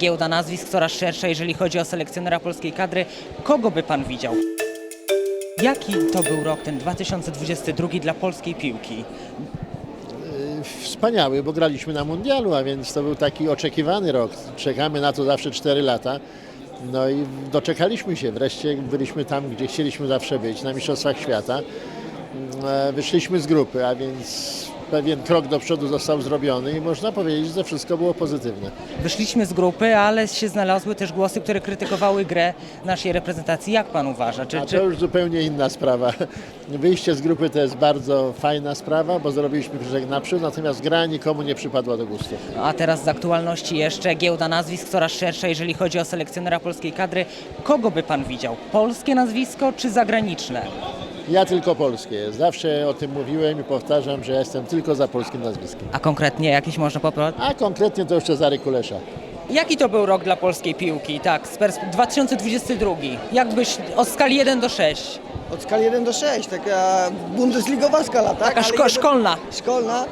Giełda nazwisk coraz szersza, jeżeli chodzi o selekcjonera polskiej kadry. Kogo by pan widział? Jaki to był rok, ten 2022 dla polskiej piłki? Wspaniały, bo graliśmy na mundialu, a więc to był taki oczekiwany rok. Czekamy na to zawsze 4 lata. No i doczekaliśmy się. Wreszcie byliśmy tam, gdzie chcieliśmy zawsze być, na Mistrzostwach Świata. E, Wyszliśmy z grupy, a więc pewien krok do przodu został zrobiony i można powiedzieć, że wszystko było pozytywne. Wyszliśmy z grupy, ale się znalazły też głosy, które krytykowały grę naszej reprezentacji. Jak pan uważa? Czy, A to już zupełnie inna sprawa. Wyjście z grupy to jest bardzo fajna sprawa, bo zrobiliśmy krzyżek naprzód, natomiast gra nikomu nie przypadła do gustu. A teraz z aktualności jeszcze giełda nazwisk coraz szersza, jeżeli chodzi o selekcjonera polskiej kadry. Kogo by pan widział? Polskie nazwisko czy zagraniczne? Ja tylko polskie. Zawsze o tym mówiłem i powtarzam, że ja jestem tylko za polskim nazwiskiem. A konkretnie jakieś można poprowadzić? A konkretnie to jeszcze Cezary Kulesza. Jaki to był rok dla polskiej piłki? Tak, z persp- 2022. Jakbyś od skali 1 do 6? Od skali 1 do 6, taka bundesligowa skala, tak? Taka Ale szko- jeden- szkolna. Szkolna.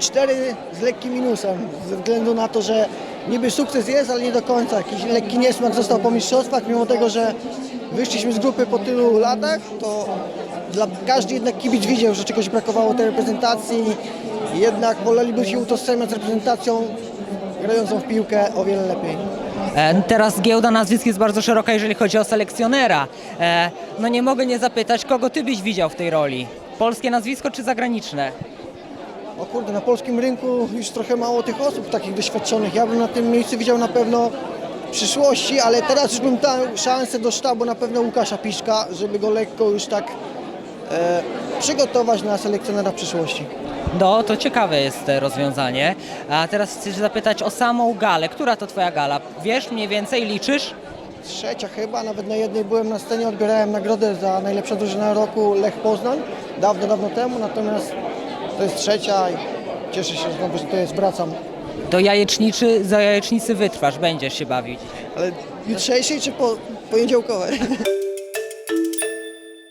4 z lekkim minusem, ze względu na to, że niby sukces jest, ale nie do końca. Jakiś lekki niesmak został po mistrzostwach, mimo tego, że wyszliśmy z grupy po tylu latach, to dla, każdy jednak kibic widział, że czegoś brakowało tej reprezentacji. Jednak woleliby się utożsamiać z reprezentacją grającą w piłkę o wiele lepiej. E, Teraz giełda nazwisk jest bardzo szeroka, jeżeli chodzi o selekcjonera. E, No nie mogę nie zapytać, kogo ty byś widział w tej roli? Polskie nazwisko czy zagraniczne? O kurde, na polskim rynku już trochę mało tych osób takich doświadczonych. Ja bym na tym miejscu widział na pewno przyszłości, ale teraz już bym dał szansę do sztabu na pewno Łukasza Piszka, żeby go lekko już tak e, przygotować na selekcjonera przyszłości. No, to ciekawe jest rozwiązanie. A teraz chcę zapytać o samą galę. Która to twoja gala? Wiesz mniej więcej, liczysz? Trzecia chyba, nawet na jednej byłem na scenie, odbierałem nagrodę za najlepsza drużyna roku Lech Poznań, dawno, dawno temu, natomiast to jest trzecia i cieszę się znowu, że to jest, wracam. Do jajeczniczy, za jajecznicy wytrwasz, będziesz się bawić. Ale jutrzejszej czy po, poniedziałkowej?